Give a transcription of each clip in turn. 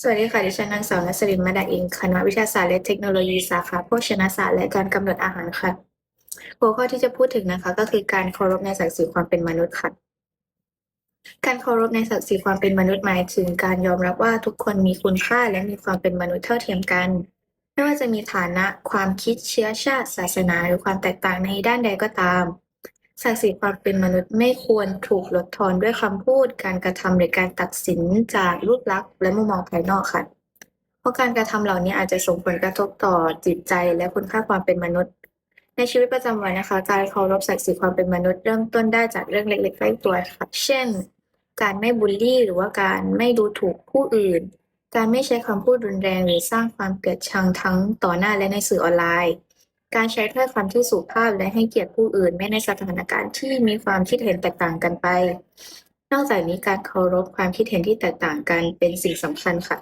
สวัสดีค่ะ ดิฉันนางสาวนัสรินมาดาอิงคณะวิทยาศาสตร์และเทคโนโลยีสาขาโภชนาศาสตร์และการกำหนดอาหารค่ะ หัวข้อที่จะพูดถึงนะคะ ก็คือการเคารพในศักดิ์ศรีความเป็นมนุษย์ค่ะการเคารพในศักดิ์ศรีความเป็นมนุษย์หมายถึงการยอมรับว่าทุกคนมีคุณค่าและมีความเป็นมนุษย์เท่าเทียมกัน ไม่ว่าจะมีฐานะความคิดเชื้อชาติ ศาสนา หรือความแตกต่างในด้านใดก็ตาม ศักดิ์ศรีความเป็นมนุษย์ไม่ควรถูกลดทอนด้วยคำพูด การกระทำหรือการตัดสินจากรูปลักษณ์และมุมมองภายนอกค่ะ เพราะการกระทำเหล่านี้อาจจะส่งผลกระทบต่อจิตใจและคุณค่าความเป็นมนุษย์ ในชีวิตประจำวันนะคะ การเคารพศักดิ์ศรีความเป็นมนุษย์เริ่มต้นได้จากเรื่องเล็กๆใกล้ตัวค่ะ เช่น การไม่บูลลี่ หรือว่าการไม่ดูถูกผู้อื่น การไม่ใช้คำพูดรุนแรงหรือสร้างความเกลียดชังทั้งต่อหน้าและในสื่อออนไลน์ การใช้ถ้อยคำที่สุภาพและให้เกียรติผู้อื่นแม้ในสถานการณ์ที่มีความคิดเห็นแตกต่างกันไป นอกจากนี้การเคารพความคิดเห็นที่แตกต่างกันเป็นสิ่งสำคัญค่ะ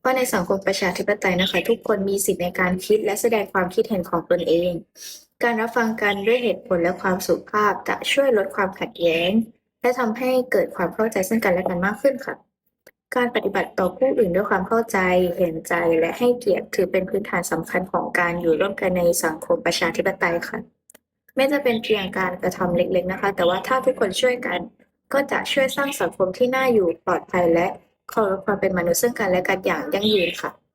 เพราะในสังคมประชาธิปไตยนะคะ ทุกคนมีสิทธิในการคิดและแสดงความคิดเห็นของตนเอง การรับฟังกันด้วยเหตุผลและความสุภาพจะช่วยลดความขัดแย้ง และทำให้เกิดความเข้าใจซึ่งกันและกันมากขึ้นค่ะ การปฏิบัติต่อผู้อื่นด้วยความเข้าใจ เห็นใจและให้เกียรติถือเป็นพื้นฐานสำคัญของการอยู่ร่วมกันในสังคมประชาธิปไตยค่ะ ไม่จะเป็นเพียงการกระทำเล็กๆนะคะ แต่ว่าถ้าทุกคนช่วยกัน ก็จะช่วยสร้างสังคมที่น่าอยู่ปลอดภัยและเคารพความเป็นมนุษย์ซึ่งกันและกันอย่างยั่งยืนค่ะขอบคุณค่ะ